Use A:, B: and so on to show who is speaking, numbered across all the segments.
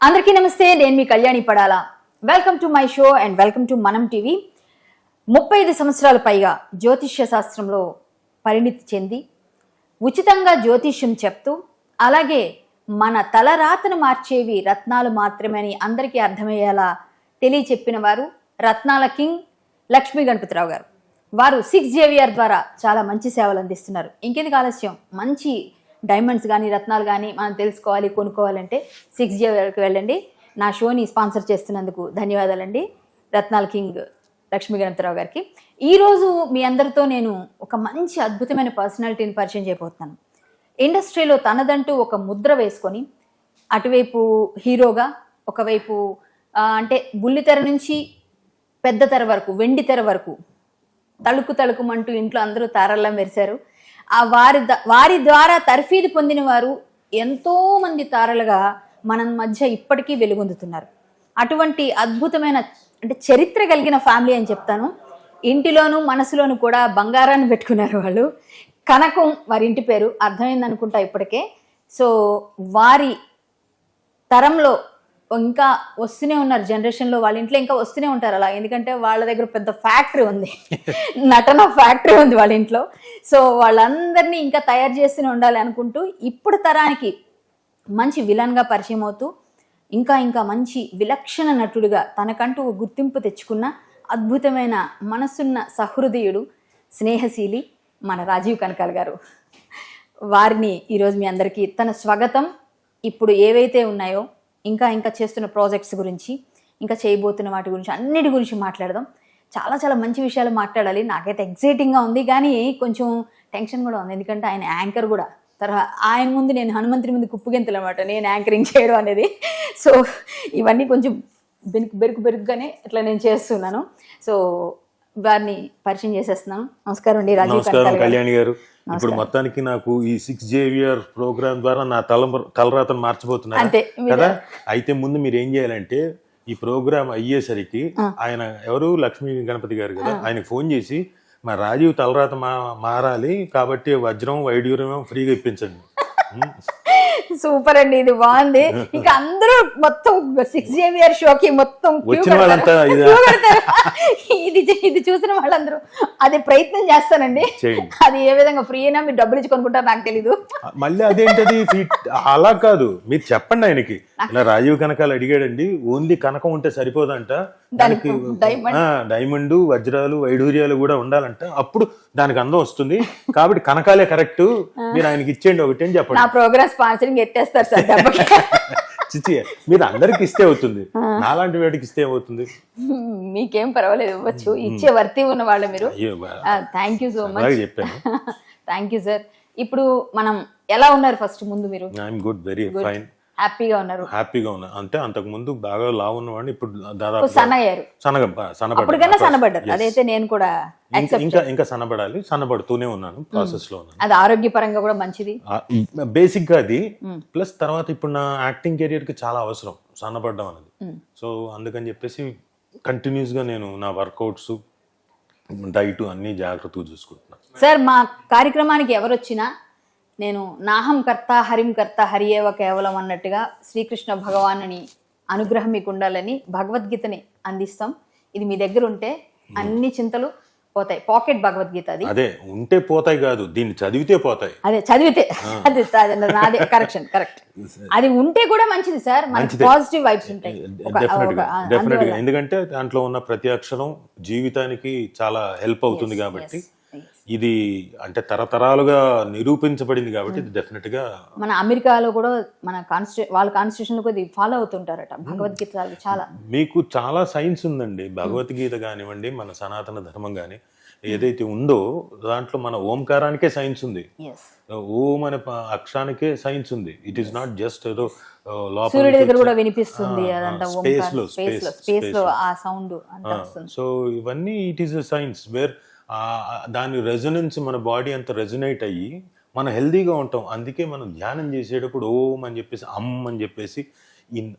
A: అందరికీ నమస్తే నేను మీ Kalyani Padala. Welcome to my show and welcome to Manam TV ముప్పై ఐదు సంవత్సరాల పైగా జ్యోతిష్య శాస్త్రంలో పరిణితి చెంది ఉచితంగా జ్యోతిష్యం చెప్తూ అలాగే మన తలరాతను మార్చేవి రత్నాలు మాత్రమే అని అందరికీ అర్థమయ్యేలా తెలియచెప్పిన వారు రత్నాల కింగ్ లక్ష్మీ గణపతిరావు గారు. వారు సిక్స్ జేవిఆర్ ద్వారా చాలా మంచి సేవలు అందిస్తున్నారు. ఇంకెందుకు ఆలస్యం? మంచి డైమండ్స్ కానీ రత్నాలు కానీ మనం తెలుసుకోవాలి కొనుక్కోవాలంటే సిక్స్ జేవిఆర్కి వెళ్ళండి. నా షోని స్పాన్సర్ చేస్తున్నందుకు ధన్యవాదాలండి. రత్నాల కింగ్ లక్ష్మీ గణపతిరావు గారికి ఈరోజు మీ అందరితో నేను ఒక మంచి అద్భుతమైన పర్సనాలిటీని పరిచయం చేయబోతున్నాను. ఇండస్ట్రీలో తనదంటూ ఒక ముద్ర వేసుకొని అటువైపు హీరోగా ఒకవైపు అంటే బుల్లితెర నుంచి పెద్ద తెర వరకు వెండి తెర వరకు తళుకు తళుకుమంటూ ఇంట్లో అందరూ తారల్లా మెరిశారు ఆ వారి వారి ద్వారా తర్ఫీదు పొందిన వారు ఎంతో మంది తారలుగా మన మధ్య ఇప్పటికీ వెలుగొందుతున్నారు. అటువంటి అద్భుతమైన అంటే చరిత్ర కలిగిన ఫ్యామిలీ అని చెప్తాను. ఇంటిలోనూ మనసులోనూ కూడా బంగారాన్ని పెట్టుకున్నారు వాళ్ళు. కనకం వారి ఇంటి పేరు అర్థమైంది అనుకుంటా ఇప్పటికే. సో వారి తరంలో ఇంకా వస్తూనే ఉన్నారు జనరేషన్లో వాళ్ళ ఇంట్లో ఇంకా వస్తూనే ఉంటారు అలా. ఎందుకంటే వాళ్ళ దగ్గర పెద్ద ఫ్యాక్టరీ ఉంది. నటన ఫ్యాక్టరీ ఉంది వాళ్ళ ఇంట్లో. సో వాళ్ళందరినీ ఇంకా తయారు చేస్తూనే ఉండాలి అనుకుంటూ ఇప్పుడు తరానికి మంచి విలన్గా పరిచయం అవుతూ ఇంకా ఇంకా మంచి విలక్షణ నటుడిగా తనకంటూ గుర్తింపు తెచ్చుకున్న అద్భుతమైన మనసున్న సహృదయుడు స్నేహశీలి మన రాజీవ్ కనకాల్ గారు. వారిని ఈరోజు మీ అందరికీ తన స్వాగతం. ఇప్పుడు ఏవైతే ఉన్నాయో ఇంకా ఇంకా చేస్తున్న ప్రాజెక్ట్స్ గురించి ఇంకా చేయబోతున్న వాటి గురించి అన్నిటి గురించి మాట్లాడదాం. చాలా చాలా మంచి విషయాలు మాట్లాడాలి. నాకైతే ఎగ్జైటింగ్గా ఉంది కానీ కొంచెం టెన్షన్ కూడా ఉంది. ఎందుకంటే ఆయన యాంకర్ కూడా. తర్వాత ఆయన ముందు నేను హనుమంతుని ముందు కుప్పుగెంతులు అనమాట నేను యాంకరింగ్ చేయడం అనేది. సో ఇవన్నీ కొంచెం బెరుకు బెరుకు బెరుకుగానే ఇట్లా నేను చేస్తున్నాను. సో వారిని పరిచయం చేసేస్తున్నాను నమస్కారం అండి
B: నమస్కారం. కళ్యాణి గారు. ఇప్పుడు మొత్తానికి నాకు ఈ సిక్స్ జేవియర్ ప్రోగ్రామ్ ద్వారా నా తల తలరాతను మార్చబోతున్నారు?
A: అంతే మీరు-
B: కదా? అయితే ముందు మీరు ఏం చేయాలంటే ఈ ప్రోగ్రామ్ అయ్యేసరికి ఆయన ఎవరు? లక్ష్మీ గణపతి గారు కదా? ఆయనకి ఫోన్ చేసి మా రాజీవ్ తలరాత మారాలి కాబట్టి వజ్రం వైడ్యూరం ఫ్రీగా ఇప్పించండి?
A: సూపర్ అండి ఇది బాగుంది. ఇంకా అందరూ మొత్తం సిక్స్ జేవియర్ షోకి మొత్తం
B: ఇదా?
A: ఇది చూసిన వాళ్ళందరూ. అది ప్రయత్నం చేస్తానండి. అది ఏ విధంగా ఫ్రీ అయినా మీరు డబ్బులు ఇచ్చి కొనుక్కుంటారు నాకు తెలీదు.
B: మళ్ళీ అదేంటది? అలా కాదు. మీరు చెప్పండి ఆయనకి. ఇలా రాజీవ్ కనకాలు అడిగాడండి. ఓన్లీ కనకం ఉంటే సరిపోదంట. దానికి డైమండ్ వజ్రాలు వైఢూర్యాలు కూడా ఉండాలంట. అప్పుడు దానికి అందం వస్తుంది. కాబట్టి కనకాలే కరెక్ట్. మీరు ఆయనకి ఇచ్చేయండి ఒకటి అని చెప్పండి.
A: నా ప్రోగ్రామ్ స్పాన్సరింగ్ ఎత్తేస్తారు సార్ డబ్బుకి
B: చిచి మీరు అందరికి ఇస్తే అవుతుంది. నాలాంటి వాడికి ఇస్తే ఏమవుతుంది?
A: మీకేం పర్వాలేదు ఇవ్వచ్చు. ఇచ్చే వర్తి ఉన్న వాళ్ళు మీరు. థ్యాంక్ యూ సో మచ్
B: చెప్పాను.
A: థ్యాంక్ యూ సార్ ఇప్పుడు మనం ఎలా ఉన్నారు ఫస్ట్ ముందు మీరు?
B: ఐఎమ్ గుడ్ వెరీ ఫైన్
A: హ్యాపీగా ఉన్నారు.
B: హ్యాపీగా ఉన్నా. అంటే అంతకు ముందు బాగా లావు ఉన్నవాడిని ఇప్పుడు దాదాపు
A: సన్న అయ్యారు.
B: సనగ
A: అప్పటికన్నా
B: సన్నబడ్డా
A: సన్నబడ్డారు అదైతే నేను కూడా
B: ఇంకా ఇంకా సన్నబడాలి. సన్నబడుతూనే ఉన్నాను. ప్రాసెస్లో ఉన్నాను.
A: అది ఆరోగ్యపరంగా కూడా మంచిది.
B: బేసిక్గా అది. ప్లస్ తర్వాత ఇప్పుడు నా యాక్టింగ్ కెరియర్కి చాలా అవసరం. సన్నబడ్డం అనేది. సో అందుకని చెప్పేసి కంటిన్యూస్గా నేను నా వర్కౌట్స్ డైట్ అన్ని జాగ్రత్తగా చూసుకుంటున్నాను.
A: సార్ మా కార్యక్రమానికి ఎవరు వచ్చినా నేను నాహం కర్త హరిం కర్త హరియేవ కేవలం అన్నట్టుగా శ్రీకృష్ణ భగవానుని అనుగ్రహం మీకు ఉండాలని భగవద్గీతని అందిస్తాం. ఇది మీ దగ్గర ఉంటే అన్ని చింతలు పోతాయి. పాకెట్ భగవద్గీత అది.
B: అదే ఉంటే పోతాయి కాదు దీన్ని చదివితే పోతాయి.
A: అదే చదివితే. అది నాదే కరెక్షన్ కరెక్ట్ అది ఉంటే కూడా మంచిది సార్
B: మంచిదే.
A: పాజిటివ్ వైబ్స్ ఉంటాయి. డెఫినెట్గా.
B: ఎందుకంటే దాంట్లో ఉన్న ప్రతి అక్షరం జీవితానికి చాలా హెల్ప్ అవుతుంది కాబట్టి ఇది అంటే తరతరాలుగా నిరూపించబడింది కాబట్టి ఇది డెఫినెట్గా
A: మన అమెరికాలో కూడా మన కాన్స్టిట్యూ వాళ్ళ కాన్స్టిట్యూషన్లో కూడా ఫాలో అవుతుంటారట. భగవద్గీత చాలా.
B: మీకు చాలా సైన్స్ ఉందండి. భగవద్గీత కానివ్వండి మన సనాతన ధర్మం కానీ ఏదైతే ఉందో దాంట్లో మన ఓంకారానికే సైన్స్ ఉంది. ఓం అనే అక్షరానికే సైన్స్ ఉంది. ఇట్ ఈస్ నాట్ జస్ట్ ఏదో లోపల
A: సూర్యుడి
B: నుంచి
A: దగ్గర కూడా వినిపిస్తుంది
B: స్పేస్లో
A: స్పేస్లో
B: ఆ
A: సౌండ్
B: సో ఇవన్నీ it is a science where దాని రెజొనెన్స్ మన బాడీ అంత రెజొనేట్ అయ్యి మనం హెల్దీగా ఉంటాం. అందుకే మనం ధ్యానం చేసేటప్పుడు ఓం అని చెప్పేసి అమ్ అని చెప్పేసి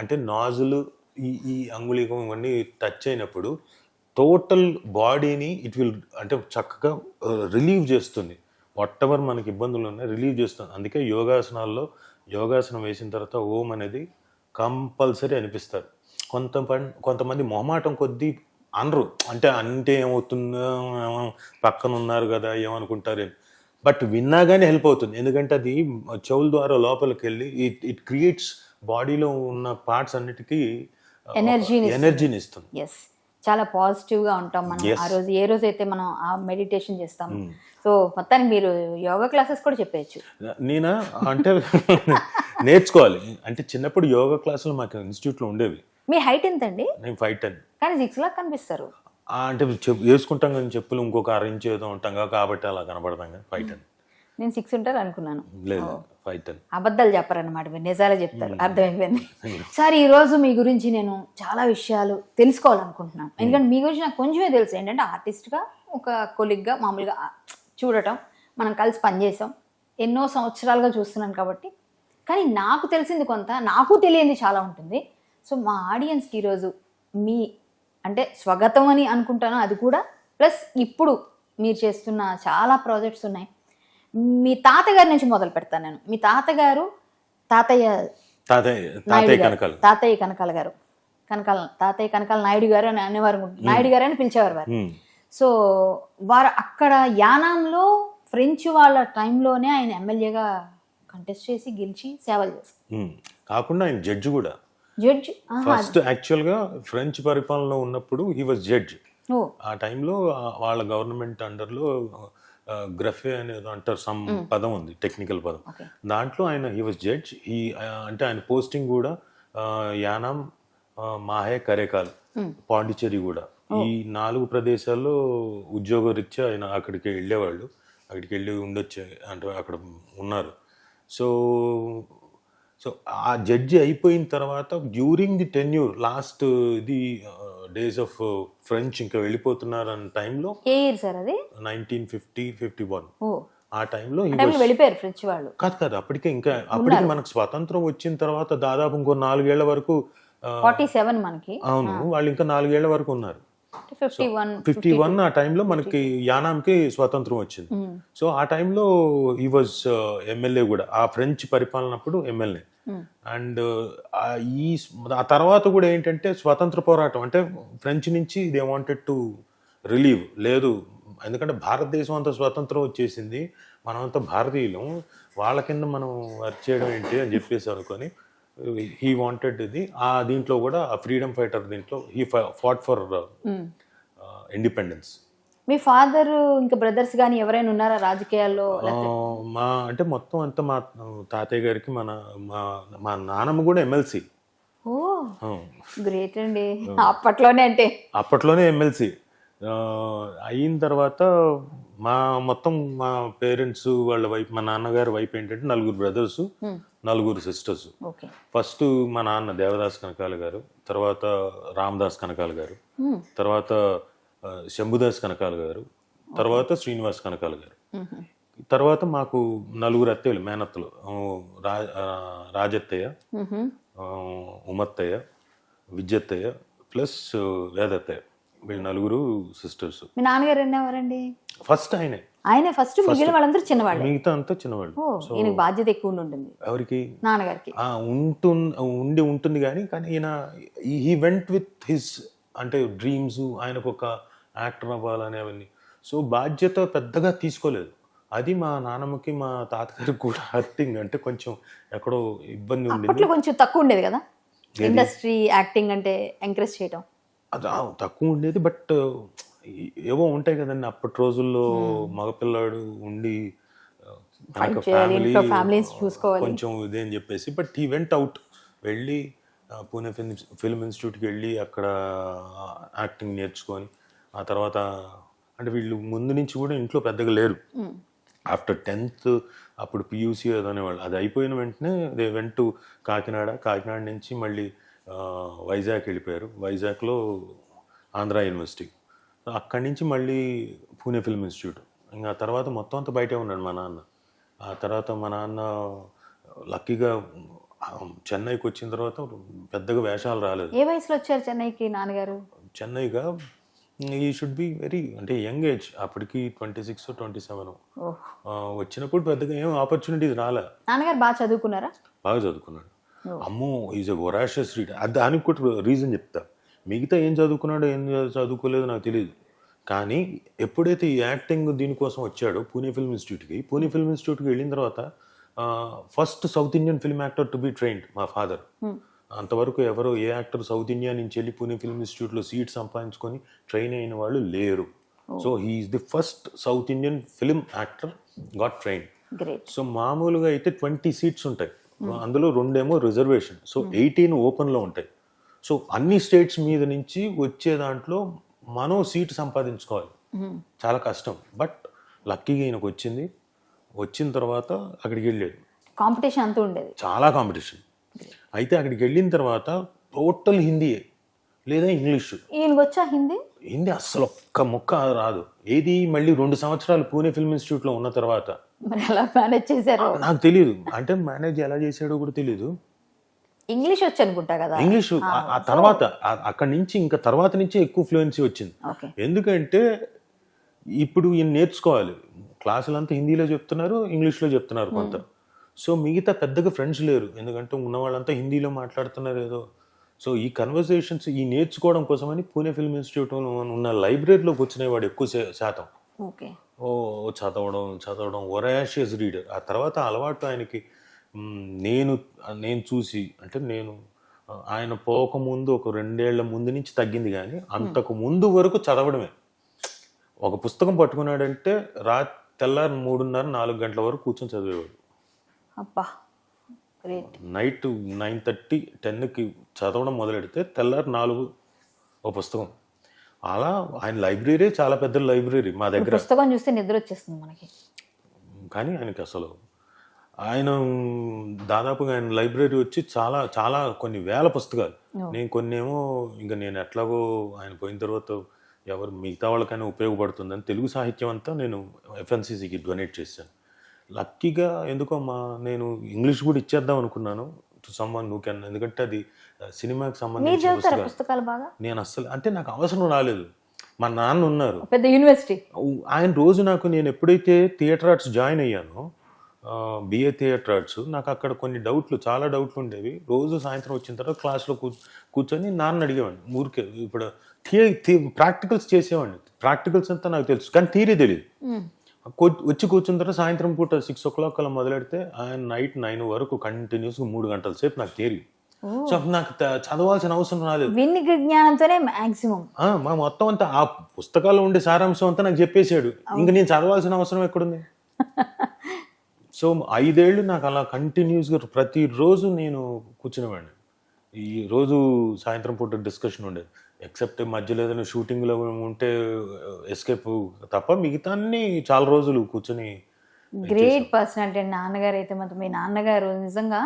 B: అంటే నాజులు ఈ ఈ అంగుళీకం ఇవన్నీ టచ్ అయినప్పుడు టోటల్ బాడీని ఇట్ విల్ అంటే చక్కగా రిలీవ్ చేస్తుంది. వాట్ ఎవర్ మనకి ఇబ్బందులు ఉన్నాయి రిలీవ్ చేస్తుంది. అందుకే యోగాసనాల్లో యోగాసనం వేసిన తర్వాత ఓం అనేది కంపల్సరీ అనిపిస్తారు. కొంత కొంతమంది మొహమాటం కొద్దీ అనరు. అంటే అంటే ఏమవుతుందో ఏమో పక్కన ఉన్నారు కదా ఏమనుకుంటారు బట్ విన్నా కానీ హెల్ప్ అవుతుంది. ఎందుకంటే అది చెవుల ద్వారా లోపలికి వెళ్ళి ఇట్ ఇట్ క్రియేట్స్ బాడీలో ఉన్న పార్ట్స్ అన్నిటికీ
A: Energy-ని
B: ఎనర్జీని ఇస్తుంది.
A: ఎస్ చాలా పాజిటివ్గా ఉంటాం మనం. ఆ రోజు ఏ రోజు అయితే మనం ఆ మెడిటేషన్ చేస్తాం సో మొత్తానికి మీరు యోగా క్లాసెస్ కూడా చెప్పేయచ్చు.
B: నేనా? అంటే నేర్చుకోవాలి. అంటే చిన్నప్పుడు యోగా క్లాసులు మాకు ఇన్స్టిట్యూట్లో ఉండేవి.
A: మీ హైట్ ఎంత అండి
B: నేను ఫైవ్ టెన్
A: కానీ సిక్స్ లాక్ కనిపిస్తారు.
B: అంటే చెప్ వేసుకుంటాం కానీ చెప్పులు ఇంకొక అర ఇంచ్ ఏదో ఉంటాం కాబట్టి అలా కనపడతాం కదా ఫైవ్ టెన్
A: నేను సిక్స్ ఉంటారు అనుకున్నాను
B: లేదు ఫైవ్ టెన్
A: అబద్ధాలు చెప్పరన్నమాట మీరు నిజాలే చెప్తారు అర్థమైపోయింది. సార్ ఈ రోజు మీ గురించి నేను చాలా విషయాలు తెలుసుకోవాలనుకుంటున్నాను. ఎందుకంటే మీ గురించి నాకు కొంచెమే తెలుసు. ఏంటంటే ఆర్టిస్ట్గా ఒక కొలిగ్గా మామూలుగా చూడటం మనం కలిసి పనిచేసాం ఎన్నో సంవత్సరాలుగా చూస్తున్నాను కాబట్టి. కానీ నాకు తెలిసింది కొంత నాకు తెలియంది చాలా ఉంటుంది. సో మా ఆడియన్స్కి ఈరోజు మీ అంటే స్వగతం అని అనుకుంటాను అది కూడా. ప్లస్ ఇప్పుడు మీరు చేస్తున్న చాలా ప్రాజెక్ట్స్ ఉన్నాయి. మీ తాతగారి నుంచి మొదలు పెడతాను నేను. మీ తాతగారు తాతయ్య
B: తాతయ్య కనకాలు.
A: తాతయ్య కనకాల గారు. కనకాల తాతయ్య కనకాల నాయుడు గారు అని అనేవారు. నాయుడు గారు అని పిలిచేవారు వారు. సో వారు అక్కడ యానాంలో ఫ్రెంచ్ వాళ్ళ టైంలోనే ఆయన ఎమ్మెల్యేగా కంటెస్ట్ చేసి గెలిచి సేవలు
B: ఉమ్. కాకుండా ఆయన జడ్జి కూడా.
A: జడ్జి
B: ఫస్ట్ యాక్చువల్గా ఫ్రెంచ్ పరిపాలనలో ఉన్నప్పుడు హీ వాజ్ జడ్జ్ ఆ టైంలో వాళ్ళ గవర్నమెంట్ అండర్లో గ్రఫే అనేది అంటారు సమ్ పదం ఉంది టెక్నికల్ పదం. దాంట్లో ఆయన హీ వాజ్ జడ్జ్ ఈ అంటే ఆయన పోస్టింగ్ కూడా యానాం మాహే కరేకాల్ పాండిచ్చేరి కూడా. ఈ నాలుగు ప్రదేశాల్లో ఉద్యోగరీత్యా ఆయన అక్కడికి వెళ్ళేవాళ్ళు. అక్కడికి వెళ్ళి ఉండొచ్చు అంటే అక్కడ ఉన్నారు. సో సో ఆ జడ్జి అయిపోయిన తర్వాత డ్యూరింగ్ ది టెన్యూర్ లాస్ట్ ఇది డేస్ ఆఫ్ ఫ్రెంచ్ ఇంకా వెళ్ళిపోతున్నారు అన్న టైంలో
A: ఏ ఇయర్ సార్ అది?
B: Nineteen fifty fifty one. ఆ టైంలో
A: వెళ్ళిపోయారు ఫ్రెంచ్ వాళ్ళు.
B: కాదు కాదు అప్పటికే ఇంకా అప్పటికి మనకు స్వాతంత్రం వచ్చిన తర్వాత దాదాపు ఇంకో నాలుగేళ్ళ వరకు
A: ఫార్టీ సెవెన్ మనకి.
B: అవును వాళ్ళు ఇంకా నాలుగేళ్ళ వరకు ఉన్నారు.
A: ఫిఫ్టీ వన్
B: ఆ టైంలో మనకి యానాంకి స్వాతంత్రం వచ్చింది. సో ఆ టైంలో ఈ వాజ్ ఎమ్మెల్యే కూడా ఆ ఫ్రెంచ్ పరిపాలనప్పుడు ఎమ్మెల్యే అండ్ ఈ ఆ తర్వాత కూడా ఏంటంటే స్వాతంత్ర పోరాటం అంటే ఫ్రెంచ్ నుంచి దే వాంటెడ్ టు రిలీవ్ లేదు ఎందుకంటే భారతదేశం అంతా స్వాతంత్రం వచ్చేసింది మనమంతా భారతీయులం వాళ్ళ కింద మనం వర్క్ చేయడం ఏంటి అని చెప్పేసి అనుకొని హీ వాంటెడ్ ఇది ఆ దీంట్లో కూడా ఆ ఫ్రీడమ్ ఫైటర్ దీంట్లో హీ ఫాట్ ఫర్ ఇండిపెండెన్స్
A: మీ ఫాదర్ ఇంకా బ్రదర్స్ కానీ ఎవరైనా ఉన్నారా రాజకీయాల్లో?
B: మా అంటే మొత్తం అంతా మా తాతయ్య గారికి మన మా మా నాన్నమ్మ కూడా ఎమ్మెల్సీ
A: ఓ గ్రేట్ అండి. అప్పట్లోనే అంటే.
B: అప్పట్లోనే ఎమ్మెల్సీ అయిన తర్వాత మా మొత్తం మా పేరెంట్స్ వాళ్ళ వైపు మా నాన్నగారి వైపు ఏంటంటే నలుగురు బ్రదర్స్ నలుగురు సిస్టర్స్ ఫస్ట్ మా నాన్న దేవదాస్ కనకాల గారు తర్వాత రామదాస్ కనకాల గారు తర్వాత ఆ, శంభుదాస్ కనకాల గారు తర్వాత శ్రీనివాస్ కనకాల గారు. తర్వాత మాకు నలుగురు అత్తయ్యలు మేనత్తలు. రాజత్తయ్య ఉమత్తయ్య విద్యత్తయ్య ప్లస్ వేదత్తయ్య. వీళ్ళు నలుగురు సిస్టర్స్.
A: మీ నాన్నగారు ఎన్నెవరండి?
B: ఫస్ట్ ఆయనే.
A: ఆయన ఫస్ట్? మిగిలిన వాళ్ళందరూ చిన్నవాళ్ళు.
B: మిగతా అంతా చిన్నవాళ్ళు.
A: ఈయనకి బాధ్యత ఎక్కువ ఉండి ఉంటుంది.
B: ఎవరికి?
A: నాన్నగారికి.
B: ఆ, ఉంటు ఉండి ఉంటుంది కానీ కానీ ఈయన హీ వెంట్ విత్ హిస్ అంటే డ్రీమ్స్ ఆయనకు ఒక యాక్టర్ అవ్వాలని అవన్నీ. సో బాధ్యత పెద్దగా తీసుకోలేదు. అది మా నాన్నమ్మకి మా తాతగారికి కూడా హర్టింగ్ అంటే కొంచెం ఎక్కడో ఇబ్బంది ఉండింది.
A: కొంచెం తక్కువ ఉండేది కదా? ఇండస్ట్రీ యాక్టింగ్ అంటే ఎంకరేజ్ చేయటం.
B: అది తక్కువ ఉండేది బట్ ఏవో ఉంటాయి కదండి అప్పటి రోజుల్లో మగపిల్లాడు ఉండి
A: చూసుకోవాలి.
B: కొంచెం ఇదే అని చెప్పేసి బట్ ఈ వెంట్ అవుట్ వెళ్ళి పూణే ఫిల్మ్ ఫిల్మ్ ఇన్స్టిట్యూట్కి వెళ్ళి అక్కడ యాక్టింగ్ నేర్చుకొని ఆ తర్వాత అంటే వీళ్ళు ముందు నుంచి కూడా ఇంట్లో పెద్దగా లేరు. ఆఫ్టర్ టెన్త్ అప్పుడు పియూసీ అనేవాళ్ళు అది అయిపోయిన వెంటనే దే వెంట్ కాకినాడ. కాకినాడ నుంచి మళ్ళీ వైజాగ్ వెళ్ళిపోయారు. వైజాగ్లో ఆంధ్ర యూనివర్సిటీ. అక్కడి నుంచి మళ్ళీ పూణే ఫిల్మ్ ఇన్స్టిట్యూట్. ఇంకా తర్వాత మొత్తం అంతా బయటే ఉన్నాడు మా నాన్న. ఆ తర్వాత మా నాన్న లక్కీగా చెన్నైకి వచ్చిన తర్వాత పెద్దగా వేషాలు రాలేదు.
A: ఏ వయసులో వచ్చారు చెన్నైకి నాన్నగారు?
B: చెన్నైగా ఈ షుడ్ బి వెరీ అంటే యంగ్ ఏజ్. అప్పటికి ట్వంటీ సిక్స్ ట్వంటీ సెవెన్. వచ్చినప్పుడు పెద్దగా ఏం ఆపర్చునిటీస్ రాలే.
A: నాన్నగారు బాగా చదువుకున్నారా?
B: బాగా చదువుకున్నాడు. అమ్మో ఈజ్ ఎ వొరాషియస్ రీడ్ అది దానికి కూడా రీజన్ చెప్తా. మిగతా ఏం చదువుకున్నాడో ఏం చదువుకోలేదో నాకు తెలియదు కానీ ఎప్పుడైతే ఈ యాక్టింగ్ దీనికోసం వచ్చాడో పూణే ఫిల్మ్ ఇన్స్టిట్యూట్కి పూణే ఫిల్మ్ ఇన్స్టిట్యూట్కి వెళ్ళిన తర్వాత first South Indian film actor to be trained మా ఫాదర్ అంతవరకు ఎవరు ఏ యాక్టర్ సౌత్ ఇండియా నుంచి వెళ్ళి పూణే ఫిల్మ్ ఇన్స్టిట్యూట్లో సీట్ సంపాదించుకొని ట్రైన్ అయిన వాళ్ళు లేరు. So he is the first South Indian film actor got train so మామూలుగా అయితే ట్వంటీ సీట్స్ ఉంటాయి. అందులో రెండేమో రిజర్వేషన్. సో ఎయిటీన్ ఓపెన్లో ఉంటాయి. సో అన్ని స్టేట్స్ మీద నుంచి వచ్చే దాంట్లో మనం సీట్ సంపాదించుకోవాలి. చాలా కష్టం. బట్ లక్కీగా ఈయనకు వచ్చింది. వచ్చిన తర్వాత అక్కడికి వెళ్ళాడు.
A: కాంపిటీషన్ అంతా ఉండేది.
B: చాలా కాంపిటీషన్. అయితే అక్కడికి వెళ్ళిన తర్వాత టోటల్ హిందీయే లేదా ఇంగ్లీషు.
A: వచ్చా హిందీ?
B: హిందీ అస్సలు ఒక్క ముక్క రాదు. ఏది మళ్ళీ రెండు సంవత్సరాలు పూణే ఫిల్మ్ ఇన్స్టిట్యూట్లో ఉన్న తర్వాత
A: మరి ఎలా మేనేజ్ చేశారు?
B: నాకు తెలియదు అంటే మేనేజ్ ఎలా చేసాడో కూడా తెలియదు
A: ఇంగ్లీష్ వచ్చి అనుకుంటా కదా?
B: ఇంగ్లీష్ ఆ- తర్వాత అక్కడి నుంచి ఇంకా తర్వాత నుంచే ఎక్కువ ఫ్లూయెన్సీ వచ్చింది. ఎందుకంటే ఇప్పుడు ఈయన నేర్చుకోవాలి. క్లాసులంతా హిందీలో చెప్తున్నారు ఇంగ్లీష్లో చెప్తున్నారు కొంత. సో మిగతా పెద్దగా ఫ్రెండ్స్ లేరు. ఎందుకంటే ఉన్న వాళ్ళంతా హిందీలో మాట్లాడుతున్నారు ఏదో. సో ఈ కన్వర్సేషన్స్ ఈ నేర్చుకోవడం కోసమని పూణే ఫిల్మ్ ఇన్స్టిట్యూట్ ఉన్న లైబ్రరీలోకి వచ్చినవాడు ఎక్కువ శా- శాతం.
A: ఓకే.
B: ఓ చదవడం చదవడం ఒరాషియస్ రీడర్ ఆ తర్వాత అలవాటు ఆయనకి నేను నేను చూసి అంటే నేను ఆయన పోకముందు ఒక రెండేళ్ళ ముందు నుంచి తగ్గింది కానీ అంతకు ముందు వరకు చదవడమే. ఒక పుస్తకం పట్టుకున్నాడంటే రా తెల్లారి మూడున్నర నాలుగు గంటల వరకు కూర్చొని చదివేవాడు.
A: అబ్బా
B: నైట్ నైన్ థర్టీ టెన్కి చదవడం మొదలెడితే తెల్లారి నాలుగు ఒక పుస్తకం. అలా ఆయన లైబ్రరీ చాలా పెద్ద లైబ్రరీ మా దగ్గర.
A: పుస్తకం చూస్తే నిద్ర వచ్చేస్తుంది మనకి.
B: కానీ ఆయనకి అసలు ఆయన దాదాపుగా ఆయన లైబ్రరీ వచ్చి చాలా చాలా కొన్ని వేల పుస్తకాలు. నేను కొన్ని ఏమో ఇంకా నేను ఎట్లాగో ఆయన పోయిన తర్వాత ఎవరు మిగతా వాళ్ళకైనా ఉపయోగపడుతుందని తెలుగు సాహిత్యం అంతా నేను ఎఫ్ఎన్సీసీకి డొనేట్ చేశాను. లక్కీగా ఎందుకో మా నేను ఇంగ్లీష్ కూడా ఇచ్చేద్దాం అనుకున్నాను. టు సమ్మన్ నూ కెన్ ఎందుకంటే అది సినిమాకి సంబంధించిన పుస్తకాలు
A: బాగా?
B: నేను అస్సలు అంటే నాకు అవసరం రాలేదు. మా నాన్న ఉన్నారు.
A: పెద్ద యూనివర్సిటీ.
B: ఆయన రోజు నాకు నేను ఎప్పుడైతే థియేటర్ ఆర్ట్స్ జాయిన్ అయ్యానో బిఏ థియేటర్ ఆర్ట్స్ నాకు అక్కడ కొన్ని డౌట్లు చాలా డౌట్లు ఉండేవి. రోజు సాయంత్రం వచ్చిన తర్వాత క్లాస్లో కూ కూర్చొని నాన్న అడిగేవాడిని. ఊరికే ఇప్పుడు ప్రాక్టికల్స్ చేసేవాడిని. ప్రాక్టికల్స్ అంతా నాకు తెలుసు కానీ థియరీ తెలియదు వచ్చి కూర్చున్న తర్వాత సాయంత్రం పూట సిక్స్ ఓ క్లాక్ అలా మొదలెడితే ఆయన నైట్ నైన్ వరకు కంటిన్యూస్గా మూడు గంటల సేపు నాకు థియరీ సో నాకు చదవాల్సిన అవసరం రాలేదు.
A: విన్ని జ్ఞానంతోనే మాక్సిమం
B: మా మొత్తం అంతా ఆ పుస్తకాల్లో ఉండే సారాంశం అంతా నాకు చెప్పేశాడు. ఇంక నేను చదవాల్సిన అవసరం ఎక్కడుంది? సో ఐదేళ్ళు నాకు అలా కంటిన్యూస్గా ప్రతిరోజు నేను కూర్చునేవాడిని. ఈ రోజు సాయంత్రం పూట డిస్కషన్ ఉండేది ఎక్సెప్ట్ మధ్యలో ఏదైనా షూటింగ్లో ఉంటే ఎస్కేప్ తప్ప మిగతా అన్ని చాలా రోజులు కూర్చొని
A: గ్రేట్ పర్సనాలిటీ నాన్నగారు అయితే మాత్రం మీ నాన్నగారు నిజంగా